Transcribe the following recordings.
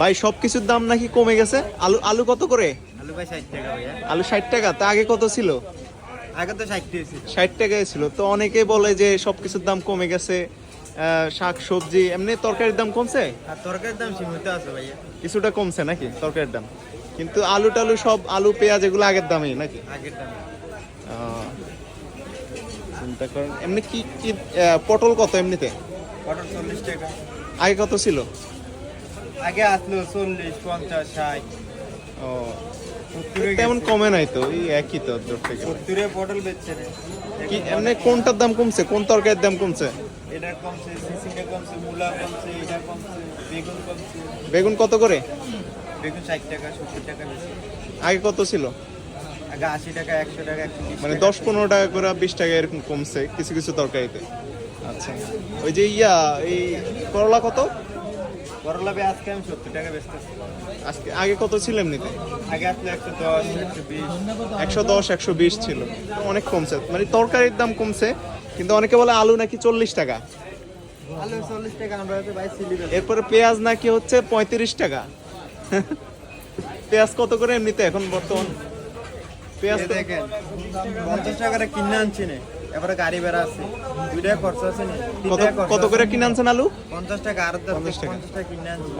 ভাই সব কিছুর দাম নাকি কমে গেছে। আলু আলু কত করে? আলু ভাই ষাট টাকা ভাইয়া। আলু ষাট টাকা। তা আগে কত ছিল? আগে তো ষাট টাকা ছিল। ষাট টাকায় ছিল। তো অনেকেই বলে যে সব কিছুর দাম কমে গেছে। শাক সবজি এমনি তরকারির দাম কমছে? তরকারির দাম সীমিত আছে ভাইয়া। কিছুটা কমছে নাকি তরকারির দাম? কিন্তু আলু টালু সব আলু পেঁয়াজ এগুলো আগের দামই নাকি? আগের দাম। চিন্তা করেন। এমনি কি কি পটল কত এমনিতে? পটল চল্লিশ টাকা। আগে কত ছিল? আগে আসলো চল্লিশ পঞ্চাশ ষাট। ও তেমন কমে নাই তো এই একই তো থেকে। সত্তরে পটল বেচছে কি এমনি কোনটার দাম কমছে? কোন তরকারির দাম কমছে? এটা কমছে সিসিটা কমছে মূলা কমছে এটা কমছে বেগুন কমছে। বেগুন কত করে? বেগুন ষাট টাকা সত্তর টাকা বেশি। আগে কত ছিল? আগে আশি টাকা একশো টাকা মানে দশ পনেরো টাকা করে বিশ টাকা এরকম কমছে কিছু কিছু তরকারিতে। আচ্ছা। ওই যে ইয়া এই করলা কত? করলা আজকে আমি সত্তর টাকা বেচতেছি। আজকে আগে কত ছিল এমনিতে? আগে আসলে একশো দশ একশো বিশ। একশো দশ একশো বিশ ছিল। অনেক কমছে। মানে তরকারির দাম কমছে কিন্তু অনেকে বলে আলু নাকি চল্লিশ টাকা। আলু চল্লিশ টাকা আমরা হচ্ছে ভাই সিলি এরপরে পেঁয়াজ নাকি হচ্ছে পঁয়ত্রিশ টাকা। পেঁয়াজ কত করে এমনিতে এখন বর্তমান? পেঁয়াজ দেখেন পঞ্চাশ টাকা কিনে আনছি না। এবারে গাড়ি বেড়া আছে। দুইটাই খরচ আছে কত কত করে কিনে আনছেন আলু? পঞ্চাশ টাকা আর পঞ্চাশ টাকা।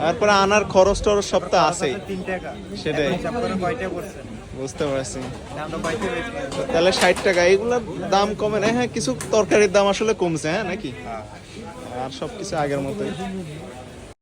তারপরে আনার খরচ টরচ সব তো আছেই। তিন টাকা। সেটাই। কয়টা পড়ছে বুঝতে পারছি। তাহলে ষাট টাকা এগুলোর দাম কমে না। হ্যাঁ কিছু তরকারির দাম আসলে কমছে হ্যাঁ নাকি? আর সবকিছু আগের মতোই।